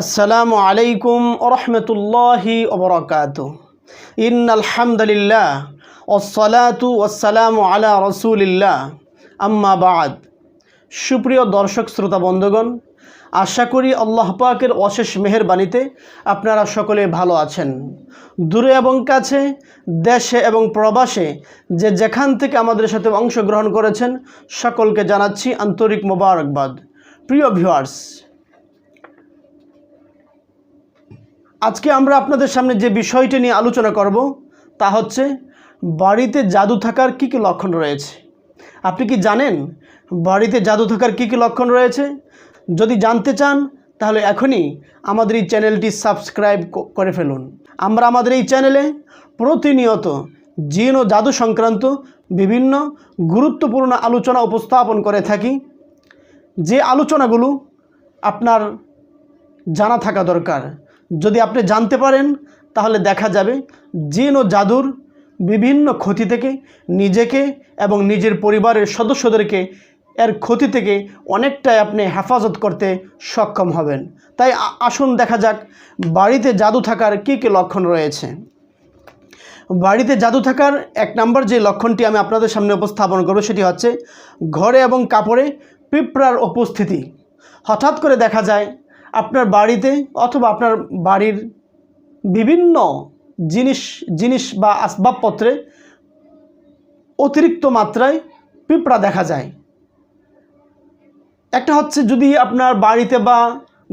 আসসালামু আলাইকুম ওরহমতুল্লাহি ওবরাকাত ইন আলহামদুলিল্লাহ ওসলাতু ওসালামু আলা রসুলিল্লাহ। আম্মা বাদ। সুপ্রিয় দর্শক, শ্রোতা, বন্ধুগণ, আশা করি আল্লাহ পাকের অশেষ মেহেরবানিতে আপনারা সকলে ভালো আছেন। দূরে এবং কাছে, দেশে এবং প্রবাসে যে যেখান থেকে আমাদের সাথে অংশগ্রহণ করেছেন, সকলকে জানাচ্ছি আন্তরিক মোবারকবাদ। প্রিয় ভিউয়ার্স আজকে আমরা আপনাদের সামনে যে বিষয়টি নিয়ে আলোচনা করব, তা হচ্ছে বাড়িতে জাদু থাকার কী কী লক্ষণ রয়েছে? আপনি কি জানেন বাড়িতে জাদু থাকার কী কী লক্ষণ রয়েছে? যদি জানতে চান, তাহলে এখনই আমাদের এই চ্যানেলটি সাবস্ক্রাইব করে ফেলুন। আমরা আমাদের এই চ্যানেলে প্রতিনিয়ত জিন ও জাদু সংক্রান্ত বিভিন্ন গুরুত্বপূর্ণ আলোচনা উপস্থাপন করে থাকি। যে আলোচনাগুলো আপনার জানা থাকা দরকার যদি আপনি জানতে পারেন, তাহলে দেখা যাবে জিন ও জাদুর বিভিন্ন ক্ষতি থেকে নিজেকে এবং নিজের পরিবারের সদস্যদেরকে এর ক্ষতি থেকে অনেকটাই আপনি হেফাজত করতে সক্ষম হবেন। তাই আসুন দেখা যাক বাড়িতে জাদু থাকার কী কী লক্ষণ রয়েছে। বাড়িতে জাদু থাকার এক নম্বর যে লক্ষণটি আমি আপনাদের সামনে উপস্থাপন করব, সেটি হচ্ছে ঘরে এবং কাপড়ে পিঁপড়ার উপস্থিতি। হঠাৎ করে দেখা যায় আপনার বাড়িতে অথবা আপনার বাড়ির বিভিন্ন জিনিস জিনিস বা আসবাবপত্রে অতিরিক্ত মাত্রায় পিঁপড়া দেখা যায়। একটা হচ্ছে যদি আপনার বাড়িতে বা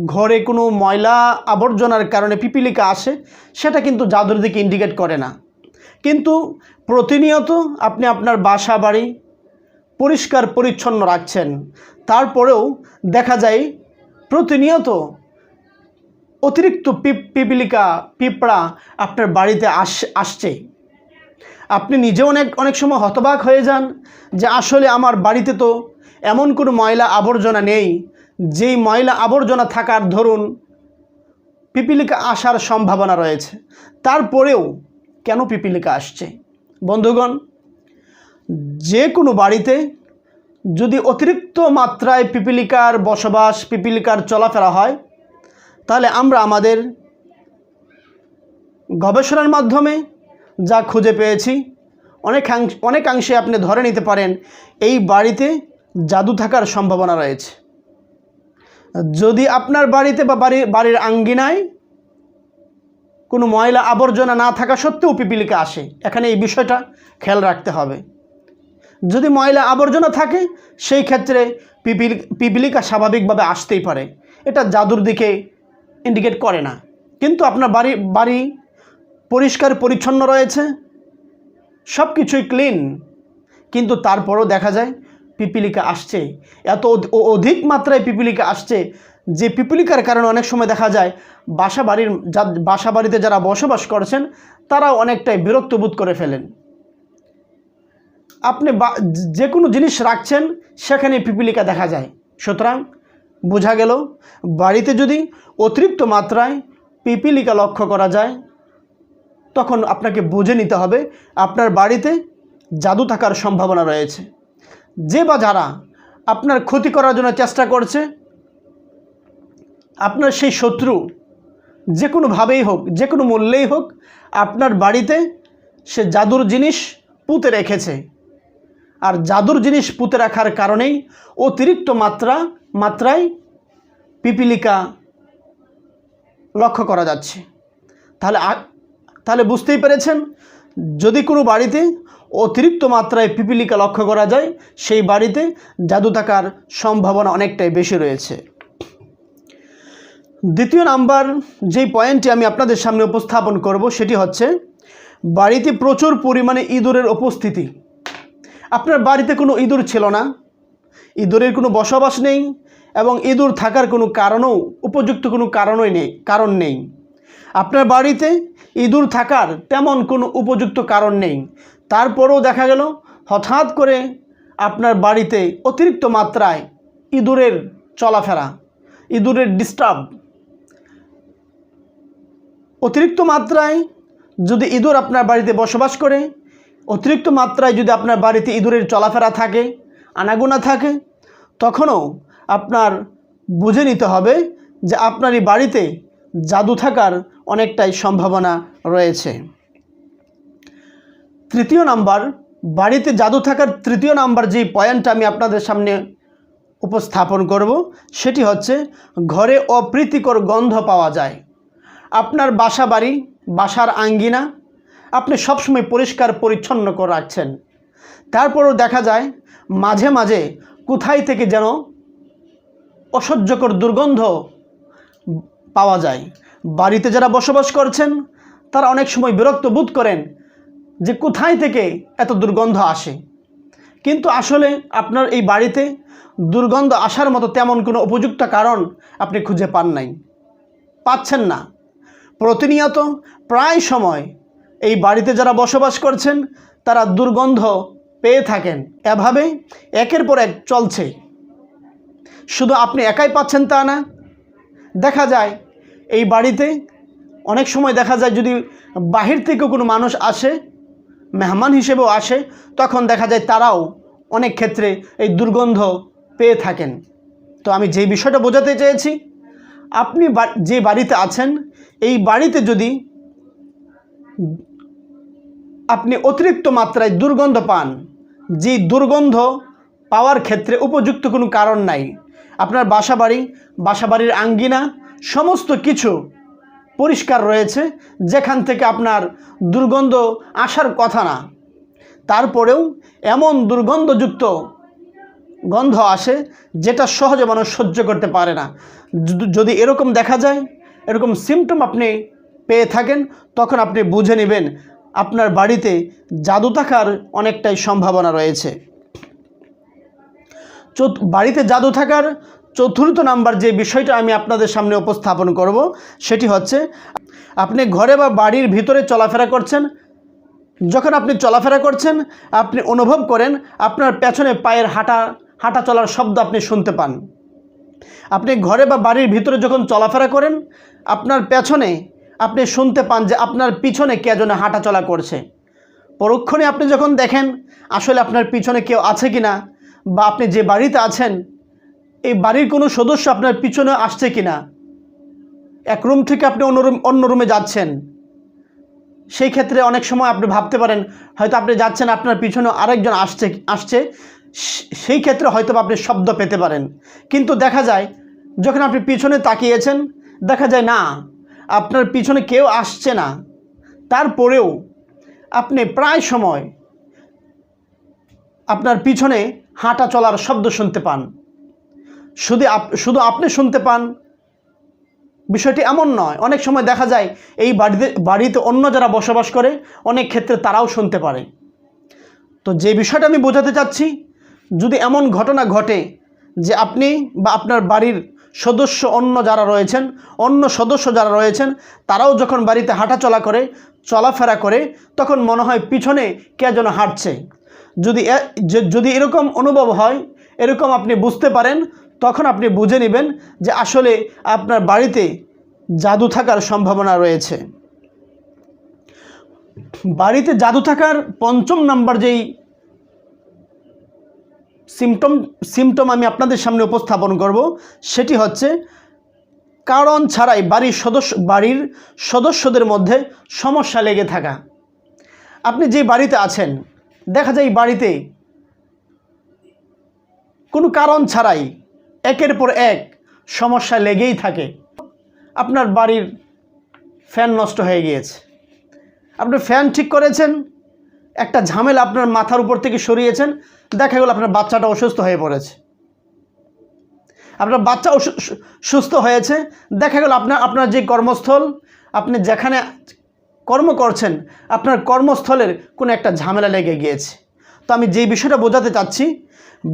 ঘরে কোনো ময়লা আবর্জনার কারণে পিপিলিকা আসে, সেটা কিন্তু জাদুর দিকে ইন্ডিকেট করে না। কিন্তু প্রতিনিয়ত আপনি আপনার বাসা বাড়ি পরিষ্কার পরিচ্ছন্ন রাখছেন। তারপরেও দেখা যায় প্রতিনিয়ত অতিরিক্ত পিপ পিপিলিকা, পিঁপড়া আপনার বাড়িতে আস, আসছে। আপনি নিজে অনেক অনেক সময় হতবাক হয়ে যান যে আসলে আমার বাড়িতে তো এমন কোনো ময়লা আবর্জনা নেই। যেই ময়লা আবর্জনা থাকার ধরুন পিপিলিকা আসার সম্ভাবনা রয়েছে। তারপরেও কেন পিপিলিকা আসছে? বন্ধুগণ, যে কোনো বাড়িতে যদি অতিরিক্ত মাত্রায় পিপিলিকার বসবাস, পিপিলিকার চলাফেরা হয়, তাহলে আমরা আমাদের গবেষণার মাধ্যমে যা খুঁজে পেয়েছি অনেকাংশ অনেকাংশে আপনি ধরে নিতে পারেন, এই বাড়িতে জাদু থাকার সম্ভাবনা রয়েছে। যদি আপনার বাড়িতে বা বাড়ি, বাড়ির আঙ্গিনায় কোনো ময়লা আবর্জনা না থাকা সত্ত্বেও পিপিলিকা আসে, এখানে এই বিষয়টা খেয়াল রাখতে হবে। যদি ময়লা আবর্জনা থাকে, সেই ক্ষেত্রে পিপিল, পিপিলিকা স্বাভাবিকভাবে আসতেই পারে। এটা জাদুর দিকে ইন্ডিকেট করে না। কিন্তু আপনার বাড়ি বাড়ি পরিষ্কার, পরিচ্ছন্ন রয়েছে সব কিছুই ক্লিন কিন্তু তারপরও দেখা যায় পিপিলিকা আসছে। এত অধিক মাত্রায় পিপিলিকা আসছে যে পিপিলিকার কারণে অনেক সময় দেখা যায় বাসা বাড়ির, যা, বাসা বাড়িতে যারা বসবাস করছেন তারাও অনেকটাই বিরক্ত বোধ করে ফেলেন। আপনি যে কোনো জিনিস রাখছেন, সেখানে পিপিলিকা দেখা যায়। সুতরাং বোঝা গেল, বাড়িতে যদি অতিরিক্ত মাত্রায় পিপিলিকা লক্ষ্য করা যায়, তখন আপনাকে বুঝে নিতে হবে আপনার বাড়িতে জাদু থাকার সম্ভাবনা রয়েছে। যে বা যারা আপনার ক্ষতি করার জন্য চেষ্টা করছে, আপনার সেই শত্রু, যে কোনোভাবেই হোক, যে কোনো মূল্যেই হোক, আপনার বাড়িতে সে জাদুর জিনিস পুঁতে রেখেছে। আর জাদুর জিনিস পুঁতে রাখার কারণেই অতিরিক্ত মাত্রা, মাত্রায় পিপিলিকা লক্ষ্য করা যাচ্ছে। তাহলে তাহলে বুঝতেই পেরেছেন, যদি কোনো বাড়িতে অতিরিক্ত মাত্রায় পিপিলিকা লক্ষ্য করা যায়, সেই বাড়িতে জাদু থাকার সম্ভাবনা অনেকটাই বেশি রয়েছে। দ্বিতীয় নাম্বার যেই পয়েন্টটি আমি আপনাদের সামনে উপস্থাপন করব, সেটি হচ্ছে, বাড়িতে প্রচুর পরিমাণে ইঁদুরের উপস্থিতি। আপনার বাড়িতে কোনো ইঁদুর ছিল না? ইঁদুরের কোনো বসবাস নেই এবং ইঁদুর থাকার কোনো কারণও, উপযুক্ত কোনো কারণই নেই, কারণ নেই। আপনার বাড়িতে ইঁদুর থাকার তেমন কোনো উপযুক্ত কারণ নেই। তারপরেও দেখা গেল, হঠাৎ করে আপনার বাড়িতে অতিরিক্ত মাত্রায় ইঁদুরের চলাফেরা, ইঁদুরের ডিস্টার্ব অতিরিক্ত মাত্রায় যদি ইঁদুর আপনার বাড়িতে বসবাস করে অতিরিক্ত মাত্রায় যদি আপনার বাড়িতে ইঁদুরের চলাফেরা থাকে, আনাগোনা থাকে, তখনও আপনার বুঝে নিতে হবে যে আপনার এই বাড়িতে জাদু থাকার অনেকটাই সম্ভাবনা রয়েছে। তৃতীয় নাম্বার, বাড়িতে জাদু থাকার তৃতীয় নাম্বার যে পয়েন্টটা আমি আপনাদের সামনে উপস্থাপন করব, সেটি হচ্ছে ঘরে অপ্রীতিকর গন্ধ পাওয়া যায়। আপনার বাসা বাড়ি বাসার আঙ্গিনা আপনি সবসময় পরিষ্কার, পরিচ্ছন্ন করে রাখছেন। তারপরেও দেখা যায়, মাঝে মাঝে কোথায় থেকে যেন অসহ্যকর দুর্গন্ধ পাওয়া যায়। বাড়িতে যারা বসবাস করছেন, তারা অনেক সময় বিরক্ত বোধ করেন যে কোথায় থেকে এত দুর্গন্ধ আসে। কিন্তু আসলে আপনার এই বাড়িতে দুর্গন্ধ আসার মতো তেমন কোনো উপযুক্ত কারণ আপনি খুঁজে পান নাই। পাচ্ছেন না। প্রতিনিয়ত প্রায় সময় এই বাড়িতে যারা বসবাস করছেন, তারা দুর্গন্ধ পেয়ে থাকেন। এভাবে একের পর এক চলছে। শুধু আপনি একাই পাচ্ছেন তা না। দেখা যায়, এই বাড়িতে অনেক সময় দেখা যায় যদি বাহির থেকে কোনো মানুষ আসে, মেহমান হিসেবেও আসে, তখন দেখা যায় তারাও অনেক ক্ষেত্রে এই দুর্গন্ধ পেয়ে থাকেন। তো আমি যে বিষয়টা বোঝাতে চেয়েছি, আপনি যে বাড়িতে আছেন, এই বাড়িতে যদি আপনি অতিরিক্ত মাত্রায় দুর্গন্ধ পান, যে দুর্গন্ধ পাওয়ার ক্ষেত্রে উপযুক্ত কোনো কারণ নাই। আপনার বাসাবাড়ি, বাসাবাড়ির আঙ্গিনা, সমস্ত কিছু পরিষ্কার রয়েছে, যেখান থেকে আপনার দুর্গন্ধ আসার কথা না। তারপরেও এমন দুর্গন্ধযুক্ত গন্ধ আসে, যেটা সহজে মানুষ সহ্য করতে পারে না। যদি- এরকম দেখা যায়, এরকম সিমটম আপনি পেয়ে থাকেন, তখন আপনি বুঝে নেবেন আপনার বাড়িতে জাদু থাকার অনেকটাই সম্ভাবনা রয়েছে। বাড়িতে জাদু থাকার চতুর্থ নাম্বার যে বিষয়টা আমি আপনাদের সামনে উপস্থাপন করব, সেটি হচ্ছে আপনি ঘরে বা বাড়ির ভিতরে চলাফেরা করছেন, যখন আপনি চলাফেরা করছেন, আপনি অনুভব করেন আপনার পেছনে পায়ের হাঁটা হাঁটা চলার শব্দ আপনি শুনতে পান। আপনি ঘরে বা বাড়ির ভিতরে যখন চলাফেরা করেন, আপনার পেছনে আপনি শুনতে পান যে আপনার পিছনে কে যেন হাঁটা চলা করছে। পরক্ষণে আপনি যখন দেখেন, আসলে আপনার পিছনে কেউ আছে কি না বা আপনি যে বাড়িতে আছেন, এই বাড়ির কোনো সদস্য আপনার পিছনে আসছে কি না এক রুম থেকে আপনি অন্য রুম, অন্য রুমে যাচ্ছেন। সেই ক্ষেত্রে অনেক সময় আপনি ভাবতে পারেন, হয়তো আপনি যাচ্ছেন, আপনার পিছনে আরেকজন আসছে আসছে। সেই ক্ষেত্রে হয়তো আপনি শব্দ পেতে পারেন। কিন্তু দেখা যায়, যখন আপনি পিছনে তাকিয়েছেন, দেখা যায় না। আপনার পিছনে কেউ আসছে না। তারপরেও আপনি প্রায় সময় আপনার পিছনে হাঁটা চলার শব্দ শুনতে পান। শুধু শুধু আপনি শুনতে পান। বিষয়টি এমন নয়, অনেক সময় দেখা যায় এই বাড়িতে বাড়িতে অন্য যারা বসবাস করে, অনেক ক্ষেত্রে তারাও শুনতে পারে। তো যে বিষয়টা আমি বোঝাতে চাচ্ছি, যদি এমন ঘটনা ঘটে যে আপনি বা আপনার বাড়ির সদস্য অন্য যারা রয়েছেন, অন্য সদস্য যারা রয়েছেন, তারাও যখন বাড়িতে হাঁটাচলা করে, চলাফেরা করে, তখন মনে হয় পিছনে কে যেন হাঁটছে। যদি যদি এরকম অনুভব হয়, এরকম আপনি বুঝতে পারেন, তখন আপনি বুঝে নেবেন যে আসলে আপনার বাড়িতে জাদু থাকার সম্ভাবনা রয়েছে। বাড়িতে জাদু থাকার পঞ্চম নাম্বার যেই সিমটম সিমটম আমি আপনাদের সামনে উপস্থাপন করব। সেটি হচ্ছে, কারণ ছাড়াই বাড়ির সদস্য, বাড়ির সদস্যদের মধ্যে সমস্যা লেগে থাকা। আপনি যে বাড়িতে আছেন, দেখা যায় বাড়িতে কোনো কারণ ছাড়াই একের পর এক সমস্যা লেগেই থাকে। আপনার বাড়ির ফ্যান নষ্ট হয়ে গিয়েছে। আপনি ফ্যান ঠিক করেছেন? একটা ঝামেলা আপনার মাথার উপর থেকে সরিয়েছেন, দেখা গেল আপনার বাচ্চাটা অসুস্থ হয়ে পড়েছে। আপনার বাচ্চা সুস্থ হয়েছে, দেখা গেল আপনার আপনার যে কর্মস্থল, আপনি যেখানে কর্ম করছেন, আপনার কর্মস্থলের কোনো একটা ঝামেলা লেগে গিয়েছে। তো আমি যেই বিষয়টা বোঝাতে চাচ্ছি,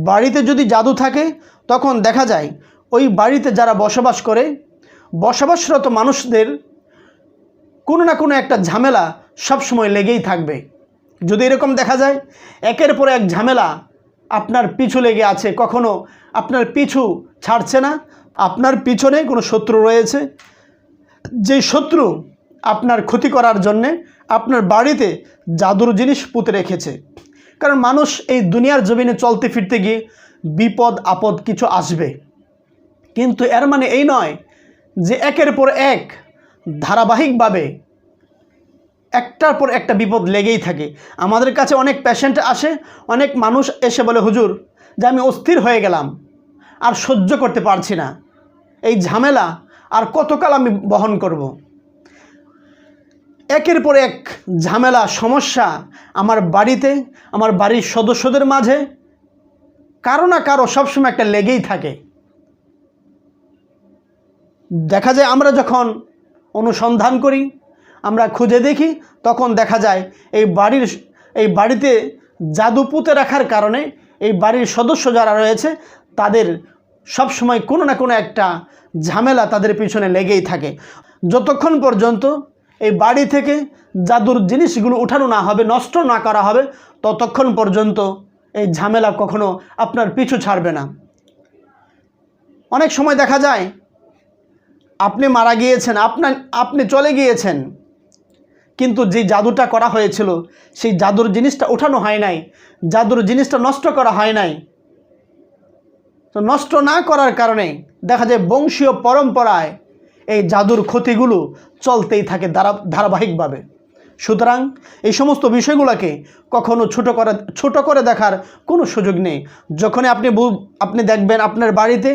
বাড়িতে যদি জাদু থাকে, তখন দেখা যায় ওই বাড়িতে যারা বসবাস করে, বসবাসরত মানুষদের কোনো না কোনো একটা ঝামেলা সবসময় লেগেই থাকবে। যদি এরকম দেখা যায়, একের পর এক ঝামেলা আপনার পিছু লেগে আছে, কখনো আপনার পিছু ছাড়ছে না, আপনার পিছনে কোনো শত্রু রয়েছে যে শত্রু আপনার ক্ষতি করার জন্যে আপনার বাড়িতে জাদুর জিনিস পুঁতে রেখেছে। কারণ মানুষ এই দুনিয়ার জমিনে চলতে ফিরতে গিয়ে বিপদ, আপদ কিছু আসবে। কিন্তু এর মানে এই নয় যে একের পর এক ধারাবাহিকভাবে একটার পর একটা বিপদ লেগেই থাকে। আমাদের কাছে অনেক পেশেন্ট আসে, অনেক মানুষ এসে বলে, হুজুর, যে আমি অস্থির হয়ে গেলাম, আর সহ্য করতে পারছি না। এই ঝামেলা আর কতকাল আমি বহন করব। একের পর এক ঝামেলা, সমস্যা আমার বাড়িতে, আমার বাড়ির সদস্যদের মাঝে, কারও না কারও সবসময় একটা লেগেই থাকে। দেখা যায় আমরা যখন অনুসন্ধান করি আমরা খুঁজে দেখি, তখন দেখা যায় এই বাড়ির এই বাড়িতে জাদু পুঁতে রাখার কারণে এই বাড়ির সদস্য যারা রয়েছে, তাদের সব সময় কোনো না কোনো একটা ঝামেলা তাদের পিছনে লেগেই থাকে। যতক্ষণ পর্যন্ত এই বাড়ি থেকে জাদুর জিনিসগুলো উঠানো না হবে, নষ্ট না করা হবে, ততক্ষণ পর্যন্ত এই ঝামেলা কখনো আপনার পিছু ছাড়বে না। অনেক সময় দেখা যায়, আপনি মারা গিয়েছেন আপনার আপনি চলে গিয়েছেন কিন্তু যে জাদুটা করা হয়েছিল, সেই জাদুর জিনিসটা ওঠানো হয় নাই, জাদুর জিনিসটা নষ্ট করা হয় নাই। তো নষ্ট না করার কারণে দেখা যায় বংশীয় পরম্পরায় এই জাদুর ক্ষতিগুলো চলতেই থাকে ধারা, ধারাবাহিকভাবে। সুতরাং এই সমস্ত বিষয়গুলোকে কখনো ছোট করে ছোট করে দেখার কোনো সুযোগ নেই। যখনই আপনি আপনি দেখবেন আপনার বাড়িতে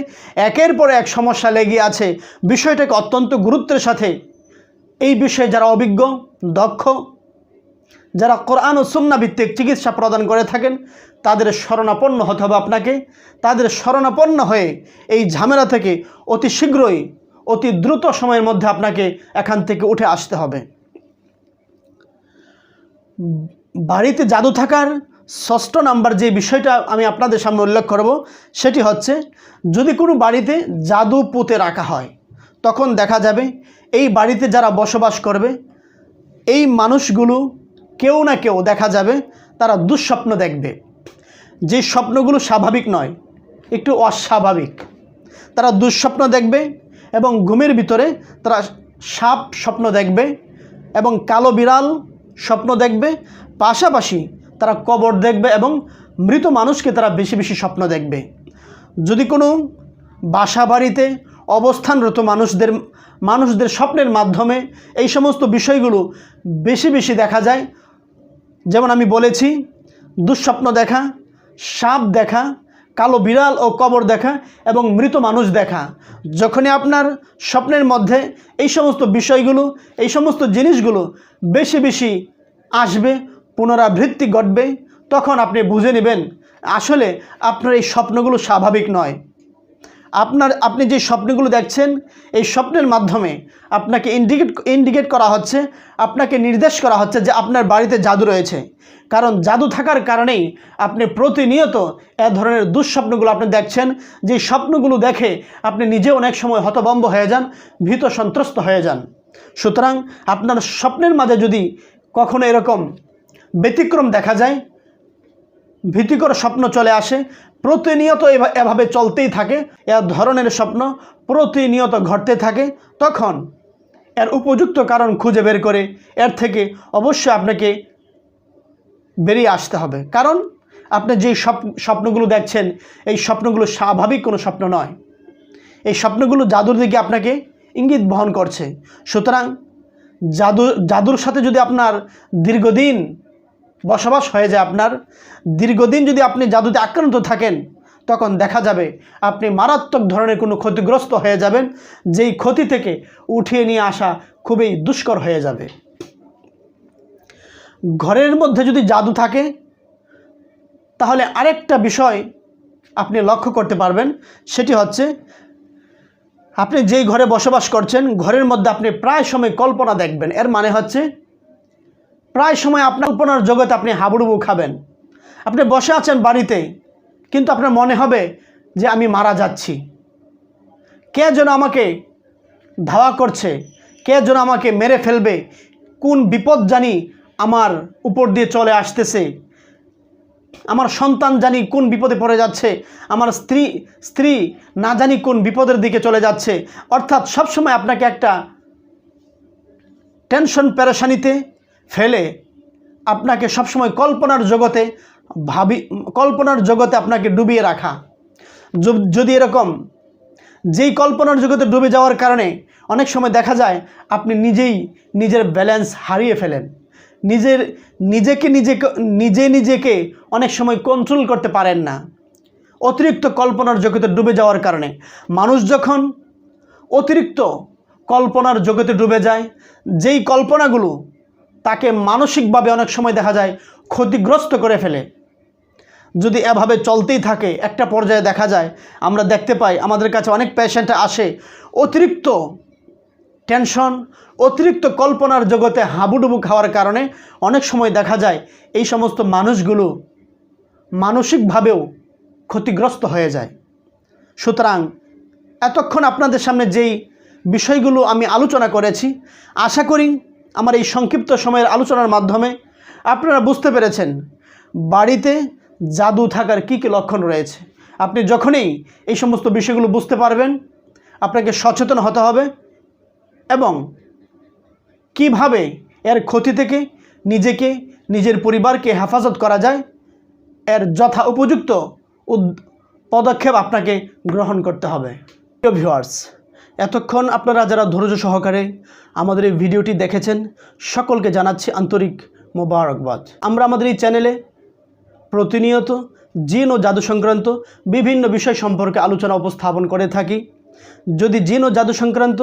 একের পর এক সমস্যা লেগে আছে, বিষয়টাকে অত্যন্ত গুরুত্বের সাথে এই বিষয়ে যারা অভিজ্ঞ, দক্ষ, যারা কোরআন ও সুন্না ভিত্তিক চিকিৎসা প্রদান করে থাকেন, তাদের শরণাপন্ন হতে হবে আপনাকে। তাদের শরণাপন্ন হয়ে এই ঝামেলা থেকে অতি শীঘ্রই, অতি দ্রুত সময়ের মধ্যে আপনাকে এখান থেকে উঠে আসতে হবে। বাড়িতে জাদু থাকার ষষ্ঠ নাম্বার যে বিষয়টা আমি আপনাদের সামনে উল্লেখ করব, সেটি হচ্ছে, যদি কোনো বাড়িতে জাদু পুঁতে রাখা হয়, তখন দেখা যাবে এই বাড়িতে যারা বসবাস করবে, এই মানুষগুলো কেউ না কেউ দেখা যাবে, তারা দুঃস্বপ্ন দেখবে। যে স্বপ্নগুলো স্বাভাবিক নয়, একটু অস্বাভাবিক। তারা দুঃস্বপ্ন দেখবে এবং ঘুমের ভিতরে তারা সাপ স্বপ্ন দেখবে এবং কালো বিড়াল স্বপ্ন দেখবে। পাশাপাশি তারা কবর দেখবে এবং মৃত মানুষকে তারা বেশি বেশি স্বপ্ন দেখবে। যদি কোনো বাসা বাড়িতে অবস্থানরত মানুষদের মানুষদের স্বপ্নের মাধ্যমে এই সমস্ত বিষয়গুলো বেশি বেশি দেখা যায়। যেমন আমি বলেছি, দুঃস্বপ্ন দেখা, সাপ দেখা, কালো বিড়াল ও কবর দেখা এবং মৃত মানুষ দেখা। যখনই আপনার স্বপ্নের মধ্যে এই সমস্ত বিষয়গুলো, এই সমস্ত জিনিসগুলো বেশি বেশি আসবে, পুনরাবৃত্তি ঘটবে, তখন আপনি বুঝে নেবেন, আসলে আপনার এই স্বপ্নগুলো স্বাভাবিক নয়। আপনার, আপনি যে স্বপ্নগুলো দেখছেন, এই স্বপ্নের মাধ্যমে আপনাকে ইন্ডিকেট ইন্ডিকেট করা হচ্ছে, আপনাকে নির্দেশ করা হচ্ছে যে আপনার বাড়িতে জাদু রয়েছে। কারণ জাদু থাকার কারণেই আপনি প্রতিনিয়ত এ ধরনের দুঃস্বপ্নগুলো আপনি দেখছেন, যে স্বপ্নগুলো দেখে আপনি নিজে অনেক সময় হতবম্ব হয়ে যান, ভীত সন্ত্রস্ত হয়ে যান। সুতরাং আপনার স্বপ্নের মাঝে যদি কখনো এরকম ব্যতিক্রম দেখা যায় ভীতিকর স্বপ্ন চলে আসে, প্রতিনিয়ত এভা- এভাবে চলতেই থাকে, এ ধরনের স্বপ্ন প্রতিনিয়ত ঘটতে থাকে, তখন এর উপযুক্ত কারণ খুঁজে বের করে এর থেকে অবশ্যই আপনাকে বেরিয়ে আসতে হবে। কারণ আপনি যে স্বপ্ন স্বপ্নগুলো দেখছেন, এই স্বপ্নগুলো স্বাভাবিক কোনো স্বপ্ন নয়। এই স্বপ্নগুলো জাদুর দিকে আপনাকে ইঙ্গিত বহন করছে। সুতরাং জাদু, জাদুর সাথে যদি আপনার দীর্ঘদিন বসবাস হয়ে যায় আপনার। দীর্ঘদিন যদি আপনি জাদুতে আক্রান্ত থাকেন, তখন দেখা যাবে আপনি মারাত্মক ধরনের কোনো ক্ষতিগ্রস্ত হয়ে যাবেন, যেই ক্ষতি থেকে উঠিয়ে নিয়ে আসা খুবই দুষ্কর হয়ে যাবে। ঘরের মধ্যে যদি জাদু থাকে, তাহলে আরেকটা বিষয় আপনি লক্ষ্য করতে পারবেন, সেটি হচ্ছে আপনি যেই ঘরে বসবাস করছেন, ঘরের মধ্যে আপনি প্রায় সময় কল্পনা দেখবেন। এর মানে হচ্ছে প্রায় সময় আপনার কল্পনার জগতে আপনি হাবুডুবু খাবেন। আপনি বসে আছেন বাড়িতে, কিন্তু আপনার মনে হবে যে আমি মারা যাচ্ছি। কে যেন আমাকে ধাওয়া করছে, কে যেন আমাকে মেরে ফেলবে, কোন বিপদ জানি আমার উপর দিয়ে চলে আসতেছে। আমার সন্তান জানি কোন বিপদে পড়ে যাচ্ছে, আমার স্ত্রী স্ত্রী না জানি কোন বিপদের দিকে চলে যাচ্ছে। অর্থাৎ সবসময় আপনাকে একটা টেনশন পেরেশানিতে ফেলে আপনাকে সবসময় কল্পনার জগতে ভাবি, কল্পনার জগতে আপনাকে ডুবিয়ে রাখা। যদি এরকম, যেই কল্পনার জগতে ডুবে যাওয়ার কারণে অনেক সময় দেখা যায় আপনি নিজেই নিজের ব্যালেন্স হারিয়ে ফেলেন। নিজের, নিজেকে নিজেকে, নিজে নিজেকে অনেক সময় কন্ট্রোল করতে পারেন না। অতিরিক্ত কল্পনার জগতে ডুবে যাওয়ার কারণে। মানুষ যখন অতিরিক্ত কল্পনার জগতে ডুবে যায়, যেই কল্পনাগুলো তাকে মানসিকভাবে অনেক সময় দেখা যায় ক্ষতিগ্রস্ত করে ফেলে। যদি এভাবে চলতেই থাকে, একটা পর্যায়ে দেখা যায়, আমরা দেখতে পাই আমাদের কাছে অনেক পেশেন্ট আসে, অতিরিক্ত টেনশন অতিরিক্ত কল্পনার জগতে হাবুডুবু খাওয়ার কারণে অনেক সময় দেখা যায় এই সমস্ত মানুষগুলো মানসিকভাবেও ক্ষতিগ্রস্ত হয়ে যায়। সুতরাং এতক্ষণ আপনাদের সামনে যেই বিষয়গুলো আমি আলোচনা করেছি, আশা করি আমার এই সংক্ষিপ্ত সময়ের আলোচনার মাধ্যমে আপনারা বুঝতে পেরেছেন বাড়িতে জাদু থাকার কী কী লক্ষণ রয়েছে। আপনি যখনই এই সমস্ত বিষয়গুলো বুঝতে পারবেন, আপনাকে সচেতন হতে হবে এবং কীভাবে এর ক্ষতি থেকে নিজেকে, নিজের পরিবারকে হেফাজত করা যায়, এর যথা উপযুক্ত উদ- পদক্ষেপ আপনাকে গ্রহণ করতে হবে। ভিউয়ার্স এতক্ষণ আপনারা যারা ধৈর্য সহকারে আমাদের এই ভিডিওটি দেখেছেন, সকলকে জানাচ্ছি আন্তরিক মোবারকবাদ। আমরা আমাদের এই চ্যানেলে প্রতিনিয়ত জিন ও জাদু সংক্রান্ত বিভিন্ন বিষয় সম্পর্কে আলোচনা উপস্থাপন করে থাকি। যদি জিন ও জাদু সংক্রান্ত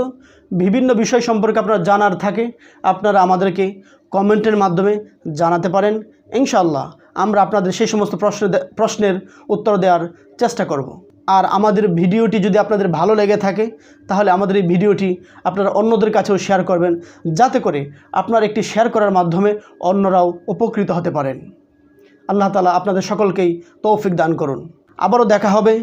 বিভিন্ন বিষয় সম্পর্কে আপনার জানার থাকে, আপনারা আমাদেরকে কমেন্টের মাধ্যমে জানাতে পারেন। ইনশাল্লাহ আমরা আপনাদের সেই সমস্ত প্রশ্ন প্রশ্নের উত্তর দেওয়ার চেষ্টা করব। আর আমাদের ভিডিওটি যদি আপনাদের ভালো লেগে থাকে, তাহলে আমাদের এই ভিডিওটি আপনারা অন্যদের কাছেও শেয়ার করবেন, যাতে করে আপনার একটি শেয়ার করার মাধ্যমে অন্যরাও উপকৃত হতে পারেন। আল্লাহ তালা আপনাদের সকলকেই তৌফিক দান করুন। আবারও দেখা হবে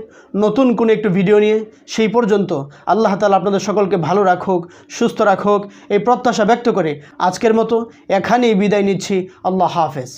নতুন কোনো একটু ভিডিও নিয়ে। সেই পর্যন্ত আল্লাহ তালা আপনাদের সকলকে ভালো রাখুক, সুস্থ রাখুক। এই প্রত্যাশা ব্যক্ত করে আজকের মতো এখানেই বিদায় নিচ্ছি। আল্লাহ হাফেজ।